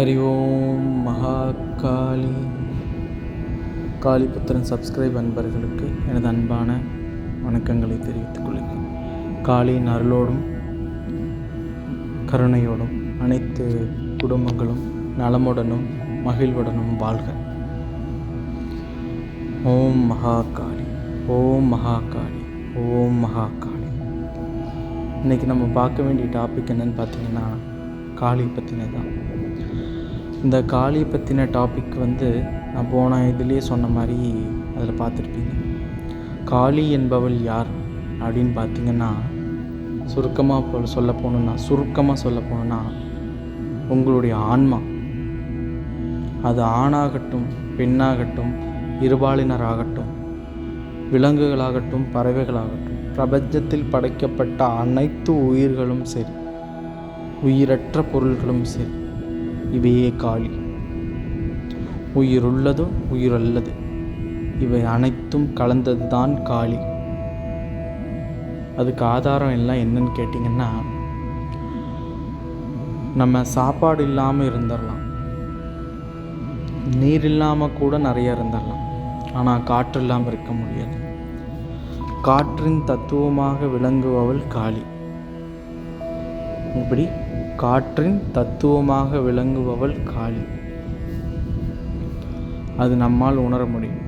Hari Om Mahakali Kaliputhiran subscribe அன்பர்களுக்கு எனது அன்பான வணக்கங்களை தெரிவித்துக் கொள்கிறேன். காளியின் அருளோடும் கருணையோடும் அனைத்து குடும்பங்களும் நலமுடனும் மகிழ்வுடனும் வாழ்க. ஓம் மகாகாளி ஓம் மகாகாளி ஓம் மகாகாளி. இன்றைக்கி நம்ம பார்க்க வேண்டிய டாபிக் என்னென்னு பார்த்தீங்கன்னா காளி பற்றினதான் இந்த காளி பற்றின டாபிக் வந்து நான் போன இதுலேயே சொன்ன மாதிரி அதில் பார்த்துருப்பீங்க. காளி என்பவள் யார் அப்படின்னு பார்த்தீங்கன்னா சுருக்கமாக சொல்ல போகணுன்னா சுருக்கமாக சொல்ல போகணுன்னா உங்களுடைய ஆன்மா. அது ஆணாகட்டும் பெண்ணாகட்டும் இருபாலினராகட்டும் விலங்குகளாகட்டும் பறவைகளாகட்டும் பிரபஞ்சத்தில் படைக்கப்பட்ட அனைத்து உயிர்களும் சரி உயிரற்ற பொருள்களும் சரி இவையே காளி. உயிருள்ளதோ உயிரல்லது இவை அனைத்தும் கலந்தது தான் காளி. அதுக்கு ஆதாரம் எல்லாம் என்னன்னு கேட்டிங்கன்னா நம்ம சாப்பாடு இல்லாமல் இருந்துடலாம் நீர் இல்லாமல் கூட நிறைய இருந்துடலாம் ஆனால் காற்று இல்லாமல் இருக்க முடியாது. காற்றின் தத்துவமாக விளங்குபவள் காளி. இப்படி காற்றின் தத்துவமாக விளங்குபவள் காளி. அது நம்மால் உணர முடியும்.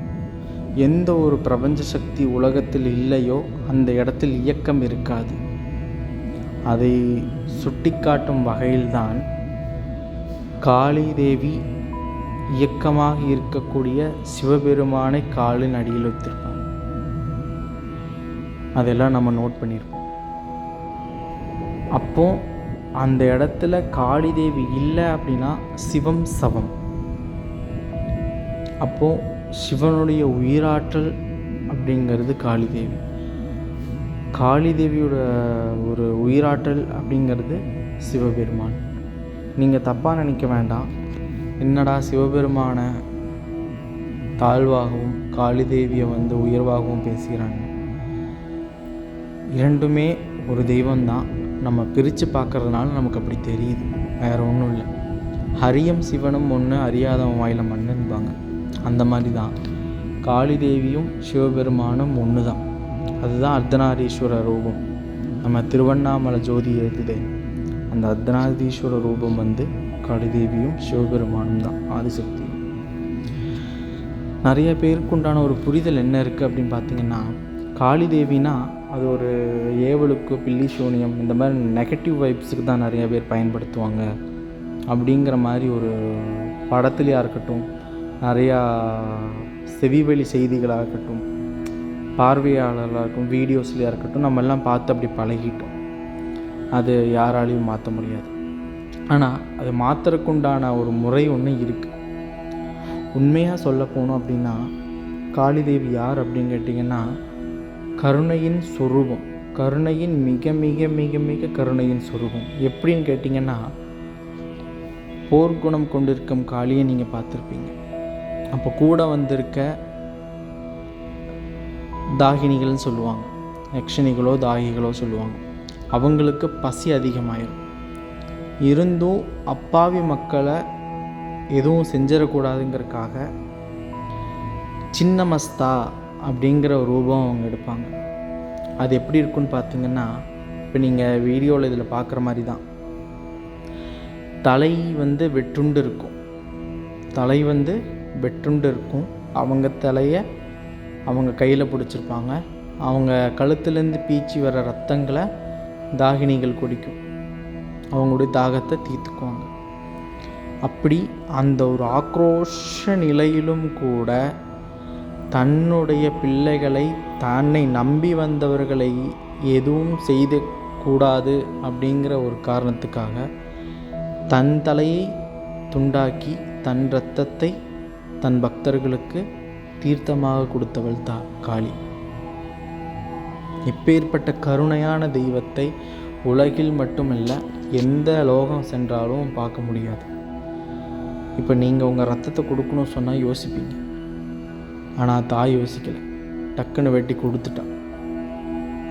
எந்த ஒரு பிரபஞ்ச சக்தி உலகத்தில் இல்லையோ அந்த இடத்தில் இயக்கம் இருக்காது. அதை சுட்டிக்காட்டும் வகையில்தான் காளி தேவி இயக்கமாக இருக்கக்கூடிய சிவபெருமானை காலின் அடியில் வைத்திருப்பாங்க அதெல்லாம் நம்ம நோட் பண்ணியிருப்போம். அப்போது அந்த இடத்துல காளி தேவி இல்லை அப்படின்னா சிவம் சவம். அப்போது சிவனுடைய உயிராற்றல் அப்படிங்கிறது காளி தேவி காளி தேவியோட ஒரு உயிராற்றல் அப்படிங்கிறது சிவபெருமான். நீங்கள் தப்பாக நினைக்க வேண்டாம். என்னடா சிவபெருமானை தாழ்வாகவும் காளி தேவியை வந்து உயர்வாகவும் பேசுகிறாங்க. இரண்டுமே ஒரு தெய்வம்தான். நம்ம பிரித்து பார்க்கறதுனால நமக்கு அப்படி தெரியுது. வேறு ஒன்றும் இல்லை. ஹரியம் சிவனும் ஒன்று அறியாதவன் வாயில் மண்ணுன்பாங்க. அந்த மாதிரி தான் காளி தேவியும் சிவபெருமானும் ஒன்று தான் அதுதான் அர்த்தநாரீஸ்வர ரூபம். நம்ம திருவண்ணாமலை ஜோதி எழுதுதே. அந்த அர்த்தநாதீஸ்வர ரூபம் வந்து காளி தேவியும் சிவபெருமானும் தான். ஆதிசக்தி. நிறைய பேருக்கு உண்டான ஒரு புரிதல் என்ன இருக்குது அப்படின்னு பார்த்தீங்கன்னா காளி தேவினா அது ஒரு ஏவலுக்கு பில்லி சூனியம் இந்த மாதிரி நெகட்டிவ் வைப்ஸுக்கு தான் நிறைய பேர் பயன்படுத்துவாங்க. அப்படிங்கிற மாதிரி ஒரு படத்துலையாக இருக்கட்டும் நிறையா செவிவழி செய்திகளாக இருக்கட்டும் பார்வையாளர்களாக இருக்கட்டும் வீடியோஸ்லையாக இருக்கட்டும் நம்ம எல்லாம் பார்த்து அப்படி பழகிட்டோம். அது யாராலையும் மாற்ற முடியாது. ஆனால் அது மாற்றுறக்குண்டான ஒரு முறை ஒன்று இருக்குது உண்மையாக சொல்ல போனோம் அப்படின்னா காளிதேவி யார் அப்படின்னு கேட்டிங்கன்னா கருணையின் சொரூபம் கருணையின் மிக மிக மிக மிக கருணையின் சொரூபம். எப்படின்னு கேட்டிங்கன்னா போர்க்குணம் கொண்டிருக்கும் காளியை நீங்கள் பார்த்துருப்பீங்க. அப்போ கூட வந்திருக்க தாகினிகள்னு சொல்லுவாங்க. யக்ஷினிகளோ தாகிகளோ சொல்லுவாங்க. அவங்களுக்கு பசி அதிகமாயிடும் இருந்தும் அப்பாவி மக்களை எதுவும் செஞ்சிடக்கூடாதுங்கிறதுக்காக சின்னமஸ்தா அப்படிங்கிற ஒரு ரூபம் அவங்க எடுப்பாங்க. அது எப்படி இருக்குன்னு பார்த்தீங்கன்னா இப்போ நீங்கள் வீடியோவில் இதில் பார்க்குற மாதிரி தான். தலை வந்து வெற்றுண்டு இருக்கும். தலை வந்து வெற்றுண்டு இருக்கும். அவங்க தலையை அவங்க கையில் பிடிச்சிருப்பாங்க. அவங்க கழுத்துலேருந்து பீச்சி வர ரத்தங்களை தாகினிகள் குடிக்கும். அவங்களுடைய தாகத்தை தீர்த்துக்குவாங்க. அப்படி அந்த ஒரு ஆக்ரோஷ நிலையிலும் கூட தன்னுடைய பிள்ளைகளை தன்னை நம்பி வந்தவர்களை எதுவும் செய்து கூடாது அப்படிங்கிற ஒரு காரணத்துக்காக தன் தலையை துண்டாக்கி தன் இரத்தத்தை தன் பக்தர்களுக்கு தீர்த்தமாக கொடுத்தவள் தா காளி. இப்பேற்பட்ட கருணையான தெய்வத்தை உலகில் மட்டுமல்ல எந்த லோகம் சென்றாலும் பார்க்க முடியாது. இப்போ நீங்கள் உங்கள் ரத்தத்தை கொடுக்கணும் சொன்னால் யோசிப்பீங்க. ஆனால் தாய் யோசிக்கலை. டக்குன்னு வெட்டி கொடுத்துட்டான்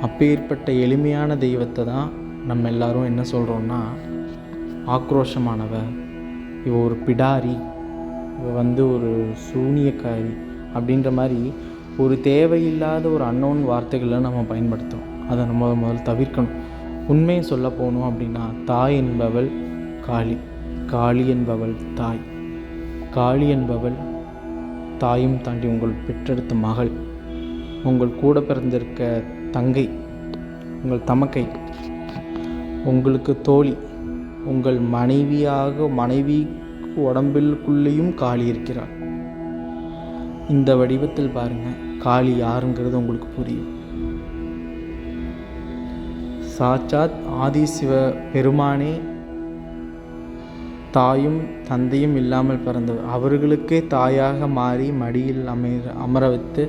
அப்பேற்பட்ட எளிமையான தெய்வத்தை தான் நம்ம எல்லாரும் என்ன சொல்கிறோன்னா ஆக்ரோஷமானவ இவ ஒரு பிடாரி இவ வந்து ஒரு சூனியக்காரி அப்படின்ற மாதிரி ஒரு தேவையில்லாத ஒரு அன்னோன் வார்த்தைகளை நம்ம பயன்படுத்துகிறோம் அதை நம்ம முதல்ல தவிர்க்கணும். உண்மையை சொல்ல போனோம் அப்படின்னா தாய் என்பவள் காளி காளி என்பவள் தாய் காளி என்பவள் தாயும் தாண்டி உங்கள் பெற்றெடுத்த மகள் உங்கள் கூட பிறந்திருக்க தங்கை உங்கள் தமக்கை உங்களுக்கு தோழி உங்கள் மனைவியாக மனைவி உடம்பிற்குள்ளேயும் காளி இருக்கிறாள். இந்த வடிவத்தில் பாருங்கள் காளி யாருங்கிறது உங்களுக்கு புரியும். சாட்சாத் ஆதிசிவ பெருமானே தாயும் தந்தையும் இல்லாமல் பிறந்தவர். அவர்களுக்கே தாயாக மாறி மடியில் அமர அமர வைத்து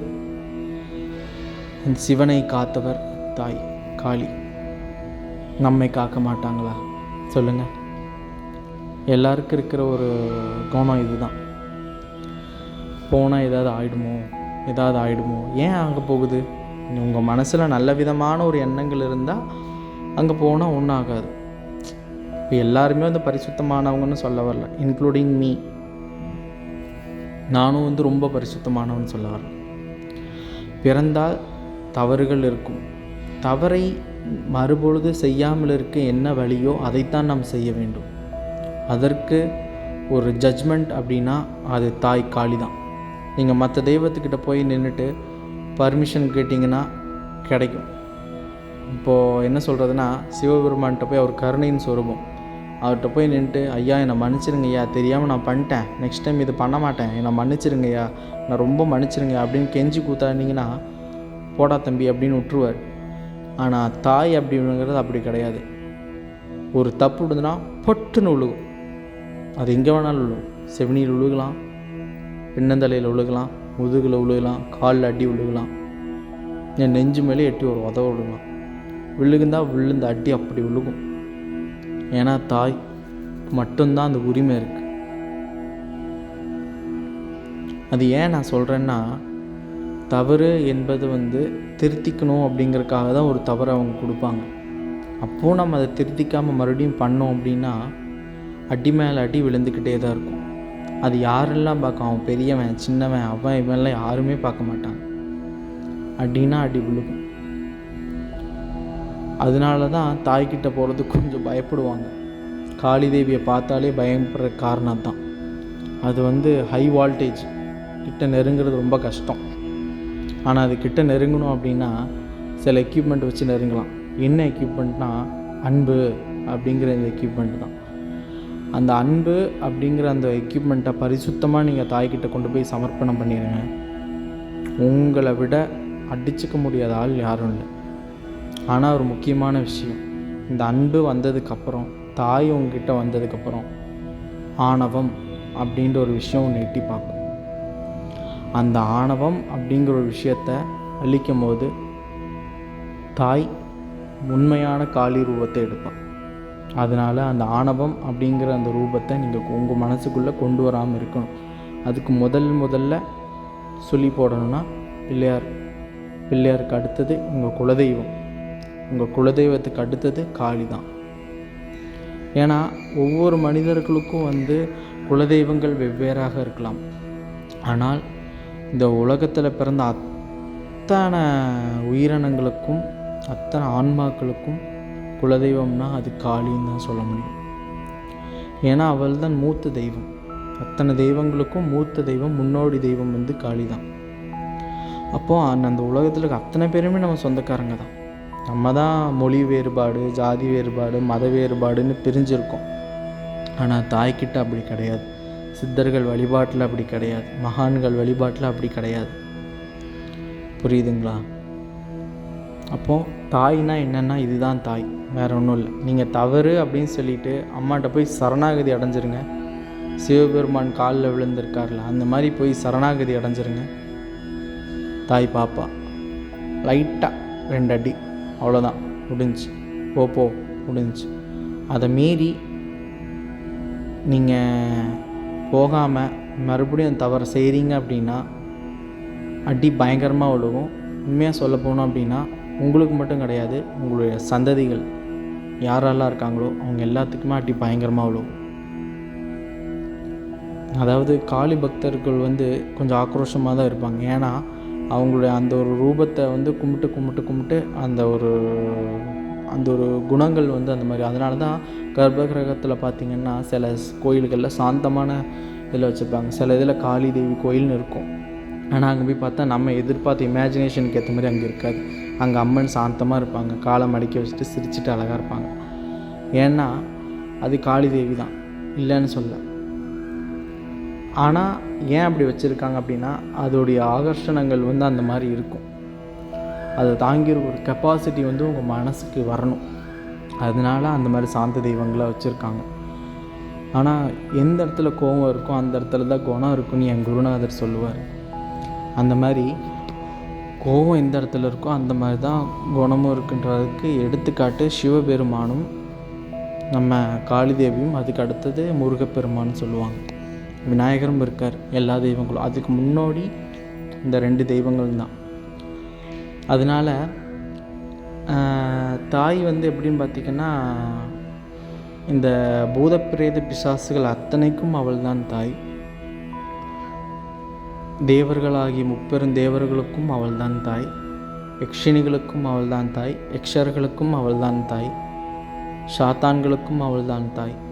சிவனை காத்தவர் தாய் காளி. நம்மை காக்க மாட்டாங்களா? சொல்லுங்கள் எல்லாருக்கும் இருக்கிற ஒரு கோணம் இதுதான். போனால் ஏதாவது ஆயிடுமோ? ஏதாவது ஆயிடுமோ? ஏன் அங்கே போகுது? உங்கள் மனசில் நல்ல விதமான ஒரு எண்ணங்கள் இருந்தால் அங்கே போனால் ஒன்றும் ஆகாது. இப்போ எல்லாருமே வந்து பரிசுத்தமானவங்கன்னு சொல்ல வரல இன்க்ளூடிங் மீ நானும் வந்து ரொம்ப பரிசுத்தமானவன் சொல்ல வரல. பிறந்தால் தவறுகள் இருக்கும். தவறை மறுபொழுது செய்யாமல் இருக்க என்ன வழியோ அதைத்தான் நாம் செய்ய வேண்டும். அதற்கு ஒரு ஜட்ஜ்மெண்ட் அப்படின்னா அது தாய் காளி தான் நீங்கள் மற்ற தெய்வத்துக்கிட்ட போய் நின்றுட்டு பர்மிஷன் கேட்டிங்கன்னா கிடைக்கும். இப்போது என்ன சொல்கிறதுனா சிவபெருமான்கிட்ட போய் அவர் கருணையின் சொரூபம். அவர்கிட்ட போய் நின்றுட்டு ஐயா என்னை மன்னிச்சிருங்க ஐயா தெரியாமல் நான் பண்ணிட்டேன். நெக்ஸ்ட் டைம் இது பண்ண மாட்டேன். என்னை மன்னிச்சிருங்க ஐயா நான் ரொம்ப மன்னிச்சிருங்க. அப்படின்னு கெஞ்சி கூத்தாடினீங்கன்னா போடா தம்பி அப்படின்னு விட்டுருவார் ஆனால் தாய் அப்படிங்கிறது அப்படி கிடையாது. ஒரு தப்பு விடுதுன்னா பொட்டுன்னு உழுகும். அது எங்கே வேணாலும் உழுகும். செவினியில் உழுகலாம் பின்னந்தலையில் உழுகலாம் முதுகில் உழுகலாம் காலில் அடி உழுகலாம். என் நெஞ்சு மேலே எட்டி ஒரு உதவ விழுகலாம். விழுகுந்தா விழுந்த அடி அப்படி விழுகும் ஏன்னா தாய் மட்டும்தான் அந்த உரிமை இருக்குது அது ஏன் நான் சொல்கிறேன்னா தவறு என்பது வந்து திருத்திக்கணும் அப்படிங்கறக்காக தான் ஒரு தவறை அவங்க கொடுப்பாங்க. அப்போது நம்ம அதை திருத்திக்காமல் மறுபடியும் பண்ணோம் அப்படின்னா அடி மேலே அடி விழுந்துக்கிட்டே தான் இருக்கும். அது யாரெல்லாம் பார்க்க அவன் பெரியவன் சின்னவன் அவன் இவன்லாம் யாருமே பார்க்க மாட்டாங்க அடின்னா அடி விழுகும். அதனால தான் தாய்கிட்ட போகிறதுக்கு கொஞ்சம் பயப்படுவாங்க. காளி தேவியை பார்த்தாலே பயப்படுற காரணம் தான் அது வந்து ஹை வால்டேஜ் கிட்ட நெருங்கிறது ரொம்ப கஷ்டம். ஆனால் அது கிட்ட நெருங்கணும் அப்படின்னா சில எக்யூப்மெண்ட் வச்சு நெருங்கலாம். என்ன எக்யூப்மெண்ட்னால் அன்பு அப்படிங்கிற இந்த எக்யூப்மெண்ட் தான். அந்த அன்பு அப்படிங்கிற அந்த எக்யூப்மெண்ட்டை பரிசுத்தமாக நீங்கள் தாய்கிட்ட கொண்டு போய் சமர்ப்பணம் பண்ணிடுங்க உங்களை விட அடிச்சுக்க முடியாத ஆள் யாரும் இல்லை. ஆனால் ஒரு முக்கியமான விஷயம். இந்த அன்பு வந்ததுக்கப்புறம் தாய் உங்ககிட்ட வந்ததுக்கப்புறம் ஆணவம் அப்படின்ற ஒரு விஷயம் ஒன்று எட்டி பார்க்கும். அந்த ஆணவம் அப்படிங்கிற ஒரு விஷயத்த அழிக்கும் போது தாய் உண்மையான காளி ரூபத்தை எடுப்பாள். அதனால் அந்த ஆணவம் அப்படிங்கிற அந்த ரூபத்தை நீங்கள் உங்கள் மனசுக்குள்ளே கொண்டு வராமல் இருக்கணும். அதுக்கு முதல் முதல்ல சொல்லி போடணும்னா பிள்ளையார் பிள்ளையாருக்கு அடுத்தது உங்கள் குலதெய்வம். உங்கள் குலதெய்வத்துக்கு அடுத்தது காளி தான் ஏன்னா ஒவ்வொரு மனிதர்களுக்கும் வந்து குலதெய்வங்கள் வெவ்வேறாக இருக்கலாம். ஆனால் இந்த உலகத்தில் பிறந்த அத்தனை உயிரினங்களுக்கும் அத்தனை ஆன்மாக்களுக்கும் குலதெய்வம்னா அது காளின்னு தான் சொல்ல முடியும். ஏன்னா அவள் தான் மூத்த தெய்வம். அத்தனை தெய்வங்களுக்கும் மூத்த தெய்வம் முன்னோடி தெய்வம் வந்து காளி தான் அப்போது அந்த அந்த உலகத்தில் இருக்க அத்தனை பேருமே நம்ம சொந்தக்காரங்க தான் நம்ம தான் மொழி வேறுபாடு ஜாதி வேறுபாடு மத வேறுபாடுன்னு பிரிஞ்சிருக்கோம். ஆனால் தாய்கிட்ட அப்படி கிடையாது. சித்தர்கள் வழிபாட்டில் அப்படி கிடையாது. மகான்கள் வழிபாட்டில் அப்படி கிடையாது. புரியுதுங்களா? அப்போது தாய்னா என்னென்னா இதுதான் தாய். வேறு ஒன்றும் இல்லை. நீங்கள் தவறு அப்படின்னு சொல்லிட்டு அம்மாட்ட போய் சரணாகதி அடைஞ்சிருங்க. சிவபெருமான் காலில் விழுந்திருக்கார்ல அந்த மாதிரி போய் சரணாகதி அடைஞ்சிருங்க. தாய் பாப்பா. லைட்டாக ரெண்டு அடி அவ்வளோதான் முடிஞ்சு போ போ. முடிஞ்சு அதை மீறி நீங்கள் போகாமல் மறுபடியும் தவறு செய்கிறீங்க அப்படின்னா அடி பயங்கரமாக விழுகும் உண்மையாக சொல்ல போனோம் அப்படின்னா உங்களுக்கு மட்டும் கிடையாது உங்களுடைய சந்ததிகள் யாரெல்லாம் இருக்காங்களோ அவங்க எல்லாத்துக்குமே அடி பயங்கரமாக விழுவும் அதாவது காளி பக்தர்கள் வந்து கொஞ்சம் ஆக்ரோஷமாக தான் இருப்பாங்க. ஏன்னா அவங்களுடைய அந்த ஒரு ரூபத்தை வந்து கும்பிட்டு கும்பிட்டு கும்பிட்டு அந்த ஒரு அந்த ஒரு குணங்கள் வந்து அந்த மாதிரி. அதனால தான் கர்ப்பகிரகத்தில் பார்த்திங்கன்னா சில கோயில்களில் சாந்தமான இதில் வச்சுருப்பாங்க சில இதில் காளி தேவி கோயில்னு இருக்கும். ஆனால் அங்கே போய் பார்த்தா நம்ம எதிர்பார்த்த இமேஜினேஷனுக்கு ஏற்ற மாதிரி அங்கே இருக்காது. அங்கே அம்மன் சாந்தமாக இருப்பாங்க. காலை மடக்கி வச்சுட்டு சிரிச்சுட்டு அழகாக இருப்பாங்க. ஏன்னா அது காளி தேவி தான். இல்லைன்னு சொல்ல. ஆனால் ஏன் அப்படி வச்சுருக்காங்க அப்படின்னா அதோடைய ஆகர்ஷணங்கள் வந்து அந்த மாதிரி இருக்கும். அதை தாங்கிற ஒரு கெப்பாசிட்டி வந்து உங்கள் மனசுக்கு வரணும். அதனால அந்த மாதிரி சாந்த தெய்வங்களை வச்சுருக்காங்க. ஆனால் எந்த இடத்துல கோபம் இருக்கோ அந்த இடத்துல தான் குணம் இருக்குன்னு என் குருநாதர் சொல்லுவார். அந்த மாதிரி கோபம் எந்த இடத்துல இருக்கோ அந்த மாதிரி தான் குணமும் இருக்குன்றதுக்கு எடுத்துக்காட்டு சிவபெருமானும் நம்ம காளிதேவியும் அதுக்கு அடுத்தது முருகப்பெருமான்னு சொல்லுவாங்க. விநாயகரும் இருக்கார். எல்லா தெய்வங்களும். அதுக்கு முன்னோடி இந்த ரெண்டு தெய்வங்கள் தான். அதனால் தாய் வந்து எப்படின்னு பார்த்திங்கன்னா இந்த பூதப்பிரேத பிசாசுகள் அத்தனைக்கும் அவள்தான் தாய். தேவர்களாகிய முப்பெரும் தேவர்களுக்கும் அவள்தான் தாய். யக்ஷினிகளுக்கும் அவள்தான் தாய். யக்ஷர்களுக்கும் அவள்தான் தாய். சாத்தான்களுக்கும் அவள்தான் தாய்.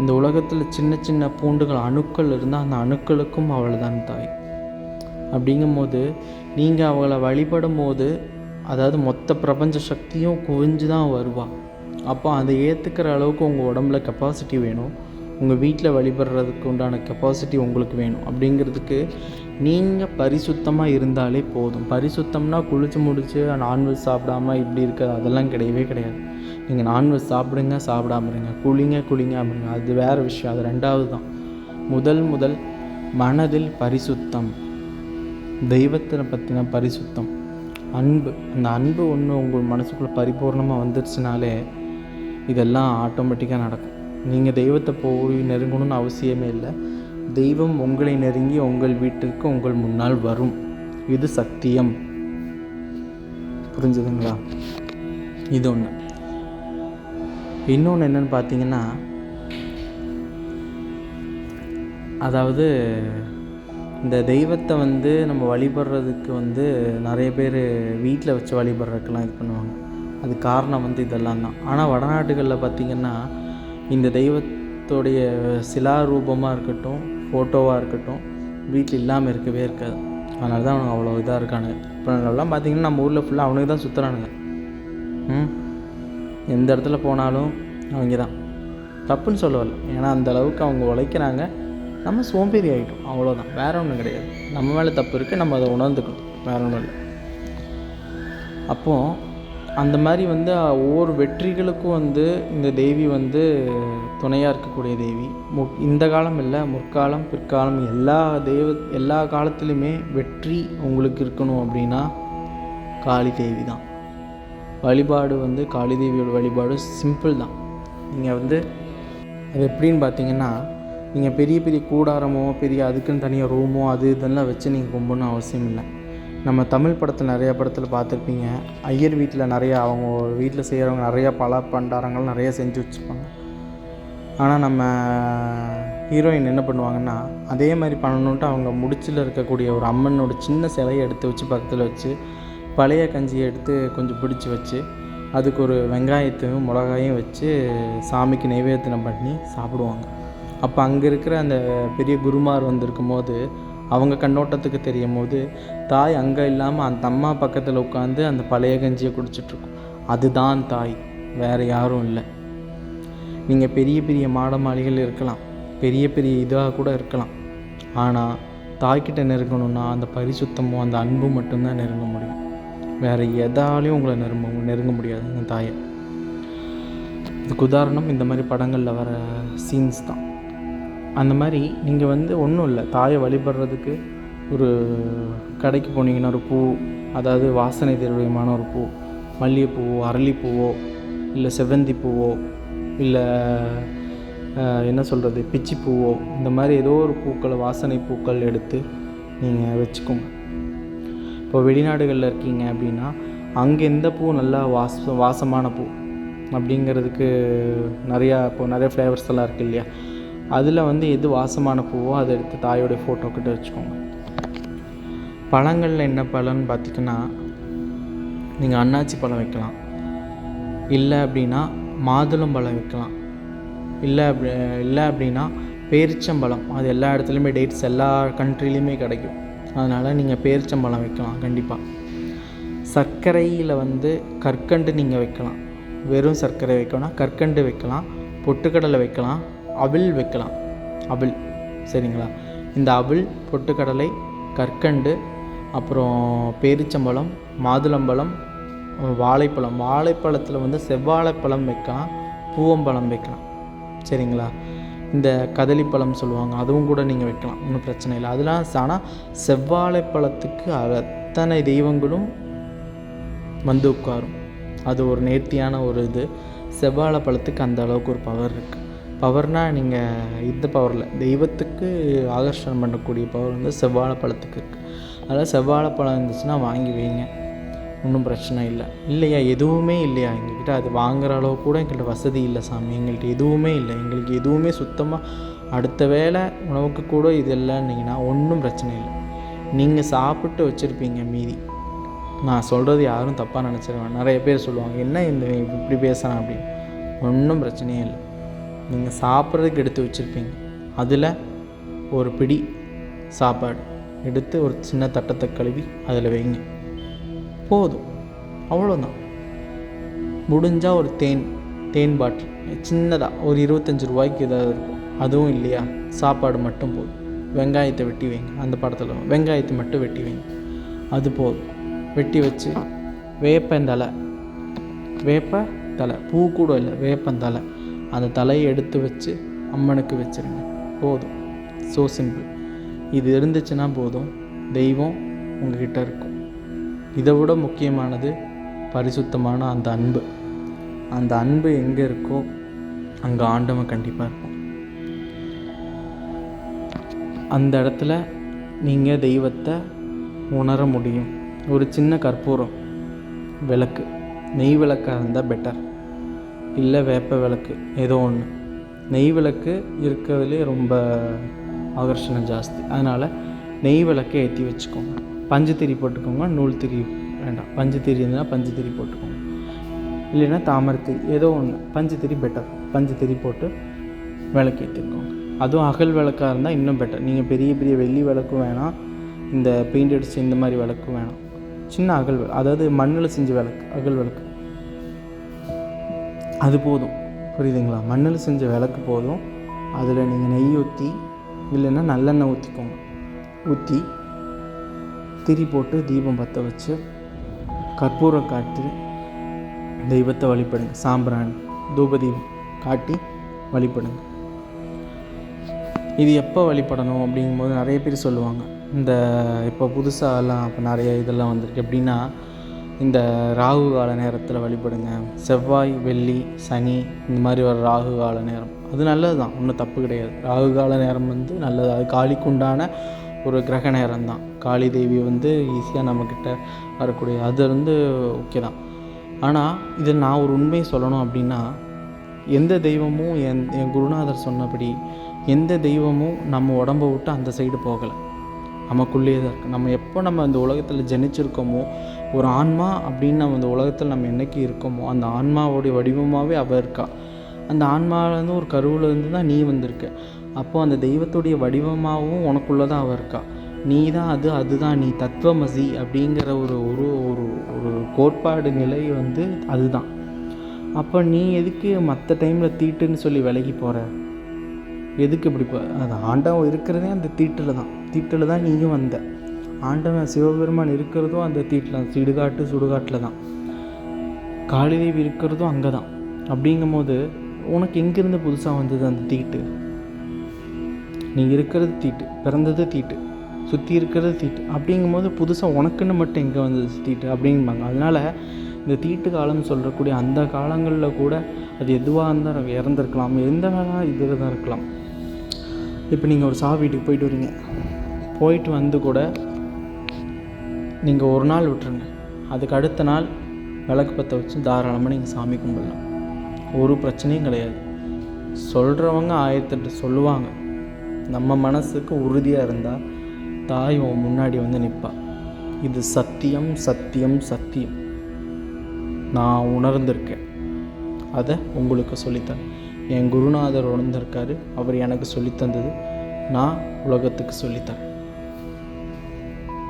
இந்த உலகத்தில் சின்ன சின்ன பூண்டுகள் அணுக்கள் இருந்தால் அந்த அணுக்களுக்கும் அவள்தான் தாய். அப்படிங்கும்போது நீங்கள் அவளை வழிபடும் போது அதாவது மொத்த பிரபஞ்ச சக்தியும் குவிஞ்சு தான் வருவாள் அப்போ அதை ஏற்றுக்கிற அளவுக்கு உங்கள் உடம்புல கெப்பாசிட்டி வேணும். உங்கள் வீட்டில் வழிபடுறதுக்கு உண்டான கெப்பாசிட்டி உங்களுக்கு வேணும். அப்படிங்கிறதுக்கு நீங்கள் பரிசுத்தமாக இருந்தாலே போதும். பரிசுத்தம்னா குளிச்சு முடிச்சு நான்வெஜ் சாப்பிடாம இப்படி இருக்கிறது அதெல்லாம் கிடையவே கிடையாது. நீங்கள் நான்வெஜ் சாப்பிடுங்க சாப்பிடாம இருங்க. குளிங்க குளிங்க அப்படிங்க அது வேறு விஷயம். அது ரெண்டாவது தான் முதல் முதல் மனதில் பரிசுத்தம். தெய்வத்தை பற்றின பரிசுத்தம். அன்பு. அந்த அன்பு ஒன்று உங்கள் மனசுக்குள்ளே பரிபூர்ணமாக வந்துருச்சுனாலே இதெல்லாம் ஆட்டோமேட்டிக்காக நடக்கும். நீங்கள் தெய்வத்தை போய் நெருங்கணும்னு அவசியமே இல்லை. தெய்வம் உங்களை நெருங்கி உங்கள் வீட்டிற்கு உங்கள் முன்னால் வரும். இது சத்தியம். புரிஞ்சுதுங்களா? இது ஒன்று இன்னொன்று என்னன்னு பார்த்தீங்கன்னா அதாவது இந்த தெய்வத்தை வந்து நம்ம வழிபடுறதுக்கு வந்து நிறைய பேர் வீட்டில் வச்சு வழிபடுறதுக்கெல்லாம் இது பண்ணுவாங்க. அது காரணம் வந்து இதெல்லாம் தான். ஆனால் வடநாட்டுகளில் பார்த்திங்கன்னா இந்த தெய்வத்தோடைய சிலா ரூபமாக இருக்கட்டும் ஃபோட்டோவாக இருக்கட்டும் வீட்டில் இல்லாமல் இருக்கவே இருக்காது. அதனால தான் அவனுங்க அவ்வளோ இதாக இருக்கானுங்க. இப்போ எல்லாம் பார்த்திங்கன்னா நம்ம ஊரில் ஃபுல்லாக அவனுக்கு தான் சுற்றுறானுங்க ம்? எந்த இடத்துல போனாலும் அவங்க தான் தப்புன்னு சொல்லலை ஏன்னா அந்த அளவுக்கு அவங்க உழைக்கிறாங்க. நம்ம சோம்பேறி ஆகிட்டோம் அவ்வளோதான் வேற ஒன்றும் கிடையாது. நம்ம மேலே தப்பு இருக்குது நம்ம அதை உணர்ந்துக்கணும். வேற ஒன்றும் இல்லை. அப்போது அந்த மாதிரி வந்து ஒவ்வொரு வெற்றிகளுக்கும் வந்து இந்த தேவி வந்து துணையாக இருக்கக்கூடிய தேவி. மு இந்த காலம் இல்லை. முற்காலம் பிற்காலம் எல்லா தெய்வ எல்லா காலத்துலேயுமே வெற்றி உங்களுக்கு இருக்கணும் அப்படின்னா காளி தேவி தான் வழிபாடு வந்து காளி தேவியோட வழிபாடு சிம்பிள் தான். நீங்கள் வந்து அது எப்படின்னு பார்த்தீங்கன்னா நீங்கள் பெரிய பெரிய கூடாரமோ பெரிய அதுக்குன்னு தனியாக ரூமோ அது இதெல்லாம் வச்சு நீங்கள் கும்பிடணும் அவசியம் இல்லை. நம்ம தமிழ் படத்தில் நிறையா படத்தில் பார்த்துருப்பீங்க. ஐயர் வீட்டில் நிறையா அவங்க வீட்டில் செய்கிறவங்க நிறையா பல பண்டாரங்கள் நிறையா செஞ்சு வச்சுப்பாங்க ஆனால் நம்ம ஹீரோயின் என்ன பண்ணுவாங்கன்னா அதே மாதிரி பண்ணணுன்ட்டு அவங்க முடிச்சில் இருக்கக்கூடிய ஒரு அம்மனோட சின்ன சிலையை எடுத்து வச்சு பக்கத்தில் வச்சு பழைய கஞ்சியை எடுத்து கொஞ்சம் பிடிச்சி வச்சு அதுக்கு ஒரு வெங்காயத்தையும் மிளகாயும் வச்சு சாமிக்கு நைவேத்தியம் பண்ணி சாப்பிடுவாங்க. அப்போ அங்கே இருக்கிற அந்த பெரிய குருமார் வந்திருக்கும் போது அவங்க கண்ணோட்டத்துக்கு தெரியும் போது தாய் அங்கே இல்லாமல் அந்த அம்மா பக்கத்தில் உட்காந்து அந்த பழைய கஞ்சியை குடிச்சிட்ருக்கும் அதுதான் தாய். வேறு யாரும் இல்லை. நீங்கள் பெரிய பெரிய மாட மாளிகைகள் இருக்கலாம். பெரிய பெரிய இதாக கூட இருக்கலாம். ஆனால் தாய்கிட்ட நெருங்கணும்னா அந்த பரிசுத்தமும் அந்த அன்பும் மட்டும்தான் நெருங்க முடியும். வேறு எதாலையும் உங்களை நெருங்க நெருங்க முடியாது அந்த தாயை. இதுக்கு உதாரணம் இந்த மாதிரி படங்களில் வர சீன்ஸ் தான். அந்த மாதிரி நீங்கள் வந்து ஒன்றும் இல்லை தாயை வழிபடுறதுக்கு ஒரு கடைக்கு போனீங்கன்னா ஒரு பூ அதாவது வாசனை திரவியமான ஒரு பூ மல்லிகைப்பூவோ அரளிப்பூவோ இல்லை செவ்வந்தி பூவோ இல்லை என்ன சொல்கிறது பிச்சிப்பூவோ இந்த மாதிரி ஏதோ ஒரு பூக்களை வாசனை பூக்கள் எடுத்து நீங்கள் வச்சுக்கோங்க. இப்போ வெளிநாடுகளில் இருக்கீங்க அப்படின்னா அங்கே எந்த பூ நல்லா வாச வாசமான பூ? அப்படிங்கிறதுக்கு நிறையா இப்போ நிறைய ஃப்ளேவர்ஸ் எல்லாம் இருக்குது இல்லையா? அதில் வந்து எது வாசமான பூவோ அதை எடுத்து தாயோடைய ஃபோட்டோ கிட்ட வச்சுக்கோங்க. பழங்களில் என்ன பழம்னு பார்த்திங்கன்னா நீங்கள் அன்னாச்சி பழம் வைக்கலாம். இல்லை அப்படின்னா மாதுளம் பழம் வைக்கலாம். இல்லை அப்படி இல்லை அப்படின்னா பேரிச்சம்பழம். அது எல்லா இடத்துலையுமே டேட்ஸ் எல்லா கண்ட்ரிலையுமே கிடைக்கும். அதனால் நீங்கள் பேரிச்சம்பழம் வைக்கலாம் கண்டிப்பாக சர்க்கரையில் வந்து கற்கண்டு நீங்கள் வைக்கலாம். வெறும் சர்க்கரை வைக்கணும் கற்கண்டு வைக்கலாம் பொட்டுக்கடலை வைக்கலாம் அவில் வைக்கலாம். அவில் சரிங்களா? இந்த அவில் பொட்டுக்கடலை கற்கண்டு அப்புறம் பேரிச்சம்பழம் மாதுளம்பழம் வாழைப்பழம். வாழைப்பழத்தில் வந்து செவ்வாழைப்பழம் வைக்கலாம் பூவம்பழம் வைக்கலாம். சரிங்களா? இந்த கதளிப்பழம் சொல்லுவாங்க அதுவும் கூட நீங்கள் வைக்கலாம் ஒன்றும் பிரச்சனை இல்லை. அதெல்லாம் ஆனால் செவ்வாழைப்பழத்துக்கு அத்தனை தெய்வங்களும் வந்து உட்காரும். அது ஒரு நேர்த்தியான ஒரு இது. செவ்வாழை பழத்துக்கு அந்த அளவுக்கு ஒரு பவர் இருக்குது பவர்னால் நீங்கள் இந்த பவரில் தெய்வத்துக்கு ஆகர்ஷணம் பண்ணக்கூடிய பவர் வந்து செவ்வாழை பழத்துக்கு இருக்குது அதனால் செவ்வாழை பழம் இருந்துச்சுன்னா வாங்கி வைங்க. ஒன்றும் பிரச்சனை இல்லை. இல்லையா? எதுவுமே இல்லையா? எங்கள்கிட்ட அது வாங்குற அளவு கூட எங்கள்கிட்ட வசதி இல்லை சாமி. எங்கள்கிட்ட எதுவுமே இல்லை. எங்களுக்கு எதுவுமே சுத்தமாக அடுத்த வேளை உணவுக்கு கூட இது இல்லைன்னீங்கன்னா ஒன்றும் பிரச்சனை இல்லை. நீங்கள் சாப்பிட்டு வச்சுருப்பீங்க மீதி. நான் சொல்கிறது யாரும் தப்பாக நினச்சிருவேன் நிறைய பேர் சொல்லுவாங்க என்ன இந்த இப்படி பேசுகிறேன் அப்படின்னு. ஒன்றும் பிரச்சனையே இல்லை. நீங்கள் சாப்பிட்றதுக்கு எடுத்து வச்சுருப்பீங்க. அதில் ஒரு பிடி சாப்பாடு எடுத்து ஒரு சின்ன தட்டத்தை கழுவி அதில் வைங்க. போதும். அவ்வளோதான் முடிஞ்சால் ஒரு தேன் தேன் பாட்டில். சின்னதாக ஒரு இருபத்தஞ்சி ரூபாய்க்கு ஏதாவது இருக்கும். அதுவும் இல்லையா? சாப்பாடு மட்டும் போதும். வெங்காயத்தை வெட்டி வைங்க. அந்த படத்தில் வெங்காயத்தை மட்டும் வெட்டி வைங்க. அது போதும். வெட்டி வச்சு வேப்பந்தலை வேப்ப தலை பூ கூட இல்லை வேப்பந்தலை அந்த தலையை எடுத்து வச்சு அம்மனுக்கு வச்சுருங்க. போதும். ஸோ சிம்பிள் இது இருந்துச்சுன்னா போதும். தெய்வம் உங்ககிட்ட இருக்கும். இதை விட முக்கியமானது பரிசுத்தமான அந்த அன்பு. அந்த அன்பு எங்கே இருக்கோ அங்கே ஆண்டவன் கண்டிப்பாக இருக்கும் அந்த இடத்துல நீங்கள் தெய்வத்தை உணர முடியும். ஒரு சின்ன கற்பூரம் விளக்கு. நெய் விளக்காக இருந்தால் பெட்டர் இல்லை வேப்ப விளக்கு ஏதோ ஒன்று நெய் விளக்கு இருக்கிறதுலே ரொம்ப ஆகர்ஷணம் ஜாஸ்தி. அதனால் நெய் விளக்கை ஏற்றி வச்சுக்கோங்க. பஞ்சு திரி போட்டுக்கோங்க நூல் திரி வேண்டாம். பஞ்சு திரி இருந்தால் பஞ்சு திரி போட்டுக்கோங்க. இல்லைன்னா தாமரை திரி ஏதோ ஒன்று பஞ்சு திரி பெட்டர் பஞ்சு திரி போட்டு விளக்கு ஏற்றிருக்கோங்க அதுவும் அகல் விளக்காக இருந்தால் இன்னும் பெட்டர் நீங்கள் பெரிய பெரிய வெள்ளி விளக்கும் வேணாம். இந்த பெயிண்ட் அடிச்சு இந்த மாதிரி விளக்கும் வேணாம். சின்ன அகல் விளக்கு அதாவது மண்ணில் செஞ்ச விளக்கு அகல் விளக்கு. அது போதும். புரியுதுங்களா? மண்ணில் செஞ்ச விளக்கு போதும். அதில் நீங்கள் நெய் ஊற்றி இல்லைன்னா நல்லெண்ணெய் ஊற்றிக்கோங்க ஊற்றி திரி போட்டு தீபம் பற்ற வச்சு கற்பூரம் காட்டி தெய்வத்தை வழிபடுங்க. சாம்பிராணி தூபதீபம் காட்டி வழிபடுங்க. இது எப்போ வழிபடணும் அப்படிங்கும்போது நிறைய பேர் சொல்லுவாங்க. இந்த இப்போ புதுசாகலாம் இப்போ நிறைய இதெல்லாம் வந்திருக்கு. எப்படின்னா இந்த ராகு கால நேரத்தில் வழிபடுங்க. செவ்வாய் வெள்ளி சனி இந்த மாதிரி வர ராகு கால நேரம். அது நல்லது தான் ஒன்றும் தப்பு கிடையாது. ராகு கால நேரம் வந்து நல்லது. அது காலிக்குண்டான ஒரு கிரக நேரம் தான் காளி தேவி வந்து ஈஸியாக நம்மக்கிட்ட வரக்கூடிய அது வந்து ஓகே தான். ஆனால் இதில் நான் ஒரு உண்மையை சொல்லணும் அப்படின்னா எந்த தெய்வமும் என் என் குருநாதர் சொன்னபடி எந்த தெய்வமும் நம்ம உடம்பை விட்டு அந்த சைடு போகலை. நமக்குள்ளேயே தான் இருக்குது நம்ம எப்போ நம்ம இந்த உலகத்தில் ஜனிச்சிருக்கோமோ ஒரு ஆன்மா அப்படின்னு நம்ம இந்த உலகத்தில் நம்ம என்னைக்கு இருக்கோமோ அந்த ஆன்மாவோடைய வடிவமாகவே அவள் இருக்கா. அந்த ஆன்மாவிலேருந்து ஒரு கருவிலேருந்து தான் நீ வந்திருக்க. அப்போது அந்த தெய்வத்துடைய வடிவமாகவும் உனக்குள்ளே தான் அவள் இருக்கா. நீ தான் அது அதுதான் நீ தத்துவமசி அப்படிங்கிற ஒரு ஒரு ஒரு ஒரு கோட்பாடு நிலை வந்து அதுதான். அப்போ நீ எதுக்கு மற்ற டைமில் தீட்டுன்னு சொல்லி விலகி போகிற எதுக்கு இப்படி அது ஆண்டவன் இருக்கிறதே அந்த தீட்டில் தான். தீட்டில் தான் நீயும் வந்த. ஆண்டவன் சிவபெருமான் இருக்கிறதும் அந்த தீட்டில் தான். சிடுகாட்டு சுடுகாட்டில் தான். காளிதேவி இருக்கிறதும் அங்கே தான் அப்படிங்கும்போது உனக்கு எங்கேருந்து புதுசாக வந்தது அந்த தீட்டு? நீ இருக்கிறது தீட்டு பிறந்தது தீட்டு. சுற்றி இருக்கிறது தீட்டு. அப்படிங்கும்போது புதுசாக உனக்குன்னு மட்டும் எங்கே வந்தது தீட்டு அப்படிம்பாங்க. அதனால் இந்த தீட்டு காலம்னு சொல்கிறக்கூடிய அந்த காலங்களில் கூட அது எதுவாக இருந்தால் இறந்துருக்கலாம். எந்த வேலை இதில் தான் இருக்கலாம். இப்போ நீங்கள் ஒரு சா வீட்டுக்கு போயிட்டு வரீங்க. போயிட்டு வந்து கூட நீங்கள் ஒரு நாள் விட்டுருங்க. அதுக்கு அடுத்த நாள் விளக்கு பற்ற வச்சு தாராளமாக நீங்கள் சாமி கும்பிடலாம். ஒரு பிரச்சனையும் கிடையாது. சொல்கிறவங்க ஆயிரத்தெட்டு சொல்லுவாங்க. நம்ம மனசுக்கு உறுதியாக இருந்தால் தாய் உன் முன்னாடி வந்து நிற்பா. இது சத்தியம் சத்தியம் சத்தியம். நான் உணர்ந்திருக்கேன். அதை உங்களுக்கு சொல்லித்தரேன். என் குருநாதர் உணர்ந்திருக்காரு. அவர் எனக்கு சொல்லித்தந்தது. நான் உலகத்துக்கு சொல்லித்தரேன்.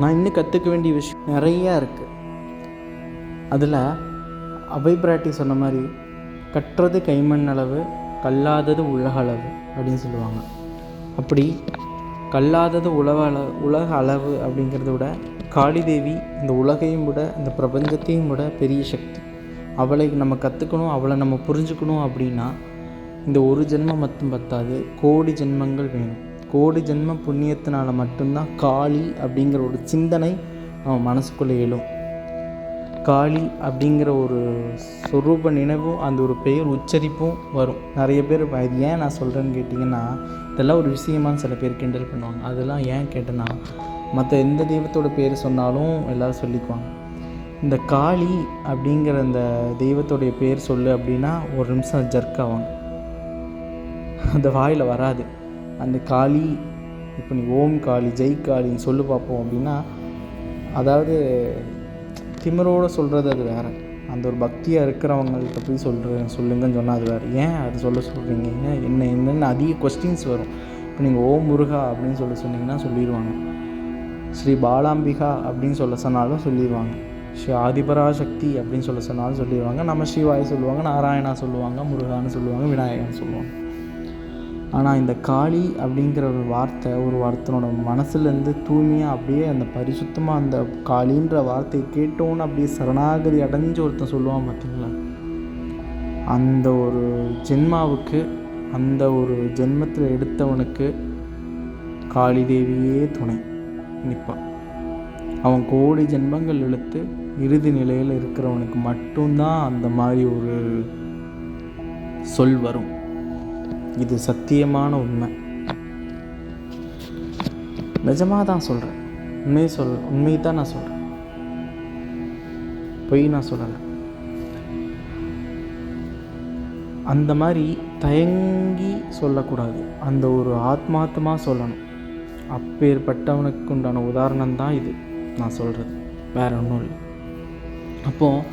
நான் இன்னும் கற்றுக்க வேண்டிய விஷயம் நிறையா இருக்குது அதில் அபை பிராட்டி சொன்ன மாதிரி கற்றது கைமண் அளவு கல்லாதது உலக அளவு அப்படின்னு சொல்லுவாங்க. அப்படி கல்லாதது உலக அளவு உலக அளவு அப்படிங்கிறத விட காளிதேவி இந்த உலகையும் விட இந்த பிரபஞ்சத்தையும் விட பெரிய சக்தி. அவளை நம்ம கற்றுக்கணும் அவளை நம்ம புரிஞ்சுக்கணும் அப்படின்னா இந்த ஒரு ஜென்மம் மட்டும் பத்தாது கோடி ஜென்மங்கள் வேணும். கோடி ஜென்ம புண்ணியத்தினால் மட்டும்தான் காளி அப்படிங்கிற ஒரு சிந்தனை அவன் மனசுக்குள்ளே எழும். காளி அப்படிங்கிற ஒரு சொரூப நினைவும் அந்த ஒரு பெயர் உச்சரிப்பும் வரும். நிறைய பேர் இது ஏன் நான் சொல்கிறேன்னு கேட்டிங்கன்னா இதெல்லாம் ஒரு விஷயமான்னு சில பேர் கிண்டல் பண்ணுவாங்க. அதெல்லாம் ஏன் கேட்டேன்னா மற்ற எந்த தெய்வத்தோட பேர் சொன்னாலும் எல்லோரும் சொல்லிக்குவாங்க. இந்த காளி அப்படிங்கிற அந்த தெய்வத்துடைய பேர் சொல்லு அப்படின்னா ஒரு நிமிஷம் ஜர்க் ஆவாங்க. அந்த வாயில் வராது. அந்த காளி இப்போ நீ ஓம் காளி ஜெய் காளின்னு சொல்லு பார்ப்போம் அப்படின்னா அதாவது திமிரோடு சொல்கிறது அது வேறு. அந்த ஒரு பக்தியாக இருக்கிறவங்கள்ட்ட போய் சொல்கிற சொல்லுங்கன்னு சொன்னால் அது வேறு. ஏன் அது சொல்ல சொல்கிறீங்க ஏன் என்ன என்னென்னு அதிக கொஸ்டின்ஸ் வரும். இப்போ நீங்கள் ஓம் முருகா அப்படின்னு சொல்ல சொன்னீங்கன்னா சொல்லிடுவாங்க ஸ்ரீ பாலாம்பிகா அப்படின்னு சொல்ல சொன்னாலும் சொல்லிடுவாங்க ஸ்ரீ ஆதிபராசக்தி அப்படின்னு சொல்ல சொன்னாலும் சொல்லிடுவாங்க நம்ம சிவாய் சொல்லுவாங்க நாராயணா சொல்லுவாங்க முருகான்னு சொல்லுவாங்க விநாயகர்னு சொல்லுவாங்க. ஆனால் இந்த காளி அப்படிங்கிற ஒரு வார்த்தை ஒரு ஒருத்தனோட மனசுலேருந்து தூய்மையாக அப்படியே அந்த பரிசுத்தமாக அந்த காளின்ற வார்த்தையை கேட்டோன்னு அப்படியே சரணாகதி அடைஞ்சு ஒருத்தன் சொல்லுவான் பார்த்தீங்களா அந்த ஒரு ஜென்மாவுக்கு அந்த ஒரு ஜென்மத்தில் எடுத்தவனுக்கு காளி தேவியே துணை நிற்பான் அவன் கோடி ஜென்மங்கள் இழுத்து இறுதி நிலையில் இருக்கிறவனுக்கு மட்டும்தான் அந்த மாதிரி ஒரு சொல் வரும். இது சத்தியமான உண்மை. நிஜமாக தான் சொல்கிறேன் உண்மையை சொல் உண்மையை தான் நான் சொல்கிறேன் பொய் நான் சொல்லலை. அந்த மாதிரி தயங்கி சொல்லக்கூடாது. அந்த ஒரு ஆத்மார்த்தமாக சொல்லணும். அப்பேற்பட்டவனுக்கு உண்டான உதாரணம் தான் இது. நான் சொல்கிறது வேற ஒன்றும் இல்லை. அப்போது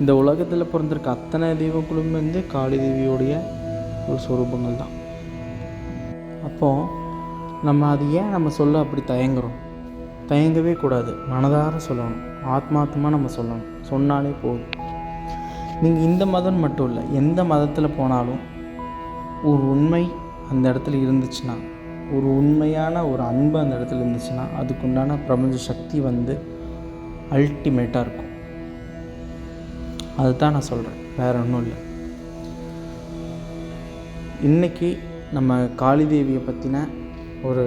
இந்த உலகத்தில் பிறந்திருக்க அத்தனை தெய்வங்களும் வந்து காளி தேவியோடைய ஒரு சுரூபங்கள் தான். அப்போது நம்ம அது ஏன் நம்ம சொல்ல அப்படி தயங்குறோம்? தயங்கவே கூடாது. மனதார சொல்லணும். ஆத்மாத்மா நம்ம சொல்லணும். சொன்னாலே போதும். நீங்கள் இந்த மதம் மட்டும் இல்லை எந்த மதத்தில் போனாலும் ஒரு உண்மை அந்த இடத்துல இருந்துச்சுன்னா ஒரு உண்மையான ஒரு அன்பு அந்த இடத்துல இருந்துச்சுன்னா அதுக்குண்டான பிரபஞ்ச சக்தி வந்து அல்டிமேட்டாக இருக்கும். அதுதான் நான் சொல்கிறேன் வேற ஒன்றும் இல்லை. இன்றைக்கி நம்ம காளிதேவியை பற்றின ஒரு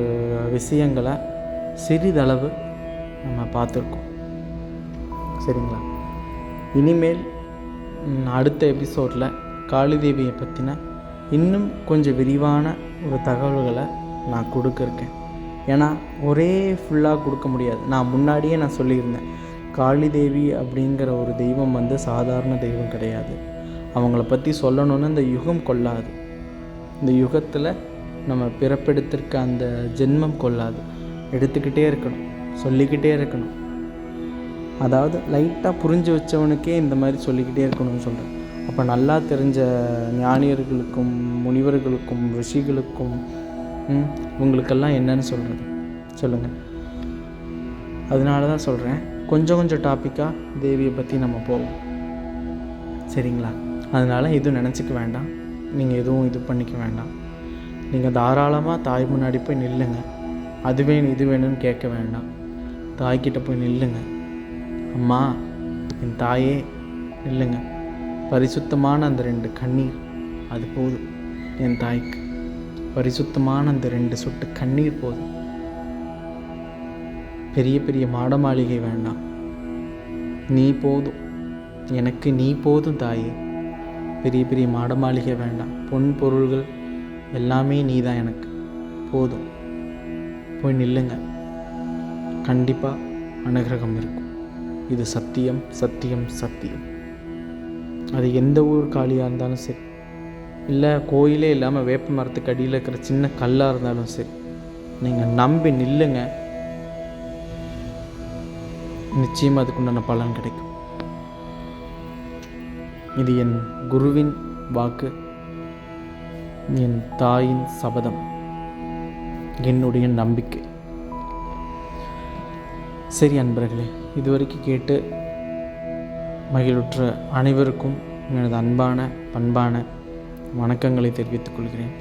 விஷயங்களை சிறிதளவு நம்ம பார்த்துருக்கோம். சரிங்களா? இனிமேல் அடுத்த எபிசோடில் காளிதேவியை பற்றின இன்னும் கொஞ்சம் விரிவான ஒரு தகவல்களை நான் கொடுக்குறேன். ஏன்னா ஒரே ஃபுல்லாக கொடுக்க முடியாது. நான் முன்னாடியே நான் சொல்லியிருந்தேன். காளிதேவி அப்படிங்கிற ஒரு தெய்வம் வந்து சாதாரண தெய்வம் கிடையாது. அவங்கள பற்றி சொல்லணும்னு இந்த யுகம் கொள்ளாது. இந்த யுகத்தில் நம்ம பிறப்பெடுத்திருக்க அந்த ஜென்மம் கொள்ளாது. எடுத்துக்கிட்டே இருக்கணும். சொல்லிக்கிட்டே இருக்கணும். அதாவது லைட்டாக புரிஞ்சு வச்சவனுக்கே இந்த மாதிரி சொல்லிக்கிட்டே இருக்கணும்னு சொல்கிறேன் அப்போ நல்லா தெரிஞ்ச ஞானியர்களுக்கும் முனிவர்களுக்கும் ரிஷிகளுக்கும் உங்களுக்கெல்லாம் என்னன்னு சொல்கிறது சொல்லுங்கள் அதனால தான் சொல்கிறேன் கொஞ்சம் கொஞ்சம் டாப்பிக்காக தேவியை பற்றி நம்ம போவோம். சரிங்களா? அதனால் எதுவும் நினச்சிக்க வேண்டாம். நீங்கள் எதுவும் இது பண்ணிக்க வேண்டாம். நீங்கள் தாராளமாக தாய் முன்னாடி போய் நில்லுங்க. அது வேணும் இது வேணும்னு கேட்க வேண்டாம். தாய்கிட்ட போய் நில்லுங்க. அம்மா என் தாயே நில்லுங்க. பரிசுத்தமான அந்த ரெண்டு கண்ணீர் அது போதும். என் தாய்க்கு. பரிசுத்தமான அந்த ரெண்டு சொட்டு கண்ணீர் போதும். பெரிய பெரிய மாட மாளிகை வேண்டாம். நீ போதும். எனக்கு நீ போதும் தாயே. பெரிய பெரிய மாட மாளிகை வேண்டாம். பொன் பொருள்கள் எல்லாமே நீ தான் எனக்கு. போதும். போய் நில்லுங்க. கண்டிப்பாக அனுகிரகம் இருக்கும். இது சத்தியம் சத்தியம் சத்தியம். அது எந்த ஊர் காளியாக இருந்தாலும் சரி. இல்லை கோயிலே இல்லாமல் வேப்ப மரத்துக்கு அடியில் இருக்கிற சின்ன கல்லாக இருந்தாலும் சரி. நீங்கள் நம்பி நில்லுங்க. நிச்சயமாக அதுக்குண்டான பலன் கிடைக்கும். இது என் குருவின் வாக்கு என் தாயின் சபதம் என்னுடைய நம்பிக்கை. சரி அன்பர்களே இதுவரைக்கும் கேட்டு மகிழ்வுற்ற அனைவருக்கும் எனது அன்பான பண்பான வணக்கங்களை தெரிவித்துக் கொள்கிறேன்.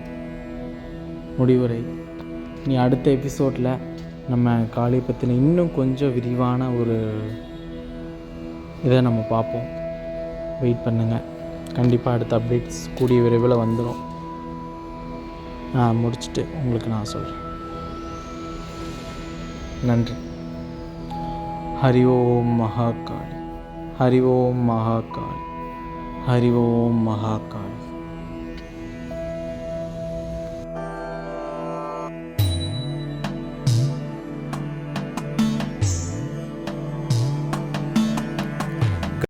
முடிவுரை. நீ அடுத்த எபிசோடில் நம்ம காளி பற்றின இன்னும் கொஞ்சம் விரிவான ஒரு இதை நம்ம பார்ப்போம். வெயிட் பண்ணுங்கள் கண்டிப்பாக அடுத்த அப்டேட்ஸ் கூடிய விரைவில் வந்துடும் நான் முடிச்சுட்டு உங்களுக்கு நான் சொல்கிறேன் நன்றி. ஹரி ஓம் மகாகாளி. ஹரி ஓம் மகாகாளி. ஹரி ஓம் மகாகாளி.